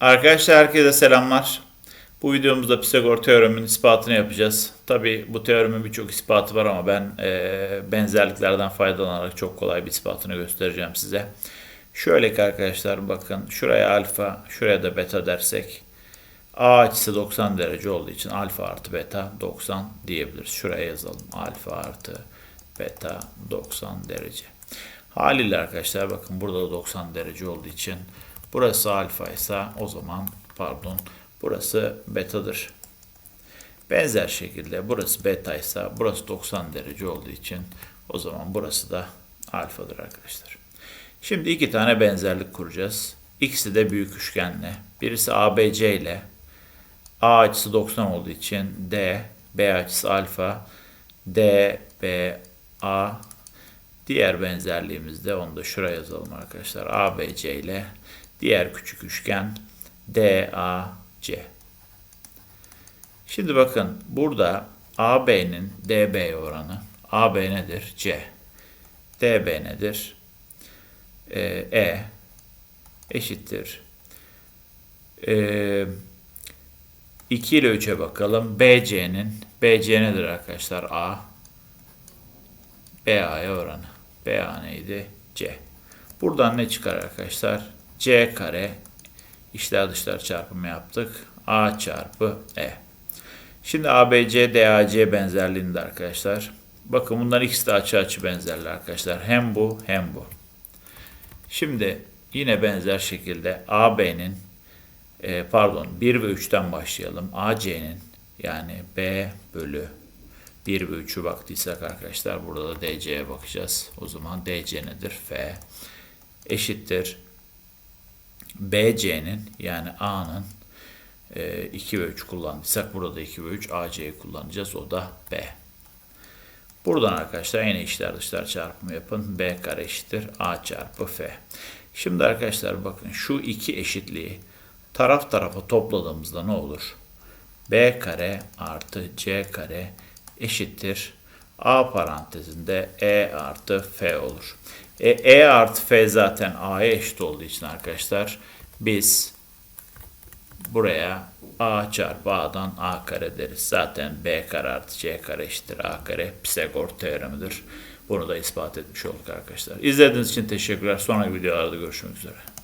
Arkadaşlar herkese selamlar. Bu videomuzda Pisagor teoreminin ispatını yapacağız. Tabi bu teoremin birçok ispatı var ama ben e, benzerliklerden faydalanarak çok kolay bir ispatını göstereceğim size. Şöyle ki arkadaşlar bakın şuraya alfa, şuraya da beta dersek A açısı 90 derece olduğu için alfa artı beta 90 diyebiliriz. Şuraya yazalım. Alfa artı beta 90 derece. Haliyle arkadaşlar bakın burada da 90 derece olduğu için burası alfa ise o zaman pardon burası betadır. Benzer şekilde burası beta ise burası 90 derece olduğu için o zaman burası da alfadır arkadaşlar. Şimdi iki tane benzerlik kuracağız. İkisi de büyük üçgenle. Birisi ABC ile A açısı 90 olduğu için D, B açısı alfa, D, B, A. Diğer benzerliğimiz de onu da şuraya yazalım arkadaşlar. ABC ile diğer küçük üçgen DAC. Şimdi bakın burada AB'nin DB oranı AB nedir? C. DB nedir? Ee, E eşittir. Ee, 2 ile 3'e bakalım. BC'nin BC nedir arkadaşlar? A. BA'ya oranı. BA neydi? C. Buradan ne çıkar arkadaşlar? C kare içler dışlar çarpımı yaptık. A çarpı E. Şimdi ABC DAC benzerliğinde arkadaşlar. Bakın bunların ikisi de açı açı benzerler arkadaşlar. Hem bu hem bu. Şimdi yine benzer şekilde AB'nin e, pardon 1 ve 3'ten başlayalım. AC'nin yani B bölü 1 ve 3'ü baktıysak arkadaşlar burada da DC'ye bakacağız. O zaman DC nedir? F eşittir. BC'nin yani A'nın 2 ve 3 kullandıysak burada da 2 ve 3 AC'yi kullanacağız. O da B. Buradan arkadaşlar yine içler dışlar çarpımı yapın. B kare eşittir A çarpı F. Şimdi arkadaşlar bakın şu iki eşitliği taraf tarafa topladığımızda ne olur? B kare artı C kare eşittir. A parantezinde E artı F olur. E, e artı F zaten A'ya eşit olduğu için arkadaşlar biz buraya A çarpı A'dan A kare deriz. Zaten B kare artı C kare eşittir A kare Pisagor teoremidir. Bunu da ispat etmiş olduk arkadaşlar. İzlediğiniz için teşekkürler. Sonraki videolarda görüşmek üzere.